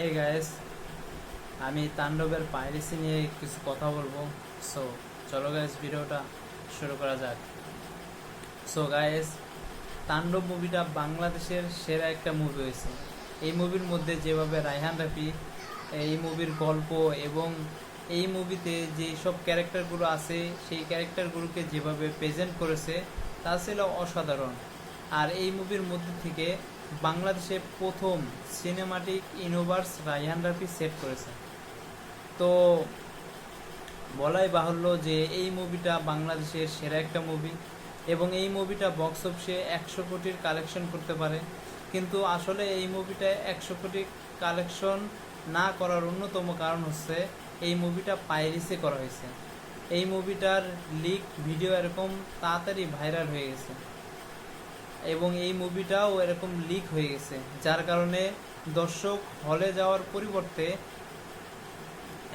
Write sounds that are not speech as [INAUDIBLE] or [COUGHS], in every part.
হে guys আমি তাণ্ডবের piracy নিয়ে কিছু কথা বলব। সো চলো গায়েস ভিডিওটা শুরু করা যাক। সো গায়েস তাণ্ডব মুভিটা বাংলাদেশের সেরা একটা মুভি হয়েছে। এই মুভির মধ্যে যেভাবে রায়হান রাফি, এই মুভির গল্প এবং এই মুভিতে যে সব ক্যারেক্টারগুলো আছে, সেই ক্যারেক্টারগুলোকে যেভাবে প্রেজেন্ট করেছে, তা ছিল অসাধারণ। আর এই মুভির মধ্যে থেকে বাংলাদেশে প্রথম cinematic universe Raihan Rafi set করেছে। তো বলাই বাহুল্য যে এই মুভিটা বাংলাদেশের সেরা একটা মুভি এবং এই মুভিটা বক্স অফিসে একশো কোটির কালেকশন করতে পারে। কিন্তু আসলে এই মুভিটা একশো কোটি কালেকশন না করার অন্যতম কারণ হচ্ছে এই মুভিটা পাইরিসে করা হয়েছে। এই মুভিটার লিক ভিডিও এরকম তাড়াতাড়ি ভাইরাল হয়ে গেছে। এবং এই মুভিটাও এরকম লিক হয়ে গেছে, যার কারণে দর্শক হলে যাওয়ার পরিবর্তে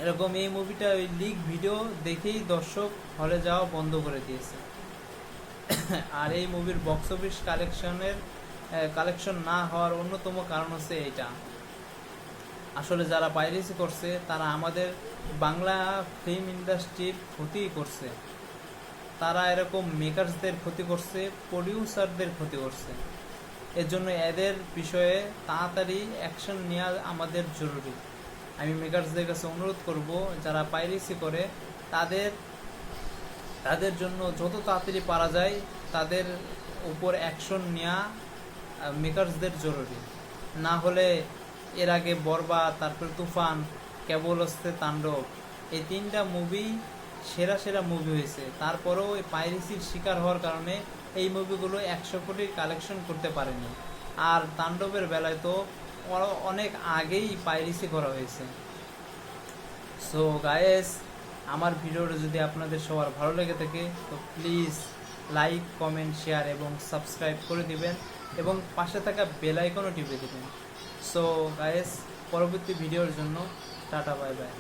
এরকম এই মুভিটা ওই লিক ভিডিও দেখেই দর্শক হলে যাওয়া বন্ধ করে দিয়েছে। [COUGHS] আর এই মুভির বক্স অফিস কালেকশনের কালেকশন না হওয়ার অন্যতম কারণ হচ্ছে এটা আসলে যারা পাইরেসি করছে, তারা আমাদের বাংলা ফিল্ম ইন্ডাস্ট্রির ক্ষতি করছে। তারা এরকম মেকার্সদের ক্ষতি করছে প্রডিউসারদের ক্ষতি করছে। এর জন্য এদের বিষয়ে তাড়াতাড়ি অ্যাকশন নেওয়া আমাদের জরুরি। আমি মেকার্সদের কাছে অনুরোধ করব, যারা পাইরেসি করে, তাদের তাদের জন্য যত তাড়াতাড়ি পারা যায়, তাদের উপর অ্যাকশন নেওয়া মেকার্সদের জরুরি। না হলে এর আগে বরবা তারপরে তুফান, কেবল হচ্ছে তাণ্ডব। এই তিনটা মুভি সেরা সেরা মুভি হয়েছে। তারপরেও এই পাইরেসির শিকার হওয়ার কারণে এই মুভিগুলো একশো কোটির কালেকশন করতে পারেনি। আর তাণ্ডবের বেলায় তো অনেক আগেই পাইরেসি করা হয়েছে। সো গায়েস আমার ভিডিওটা যদি আপনাদের সবার ভালো লেগে থাকে, তো প্লিজ লাইক কমেন্ট শেয়ার এবং সাবস্ক্রাইব করে দিবেন এবং পাশে থাকা বেল আইকনও টিপে দেবেন। সো গায়েস পরবর্তী ভিডিওর জন্য টাটা বাই বাই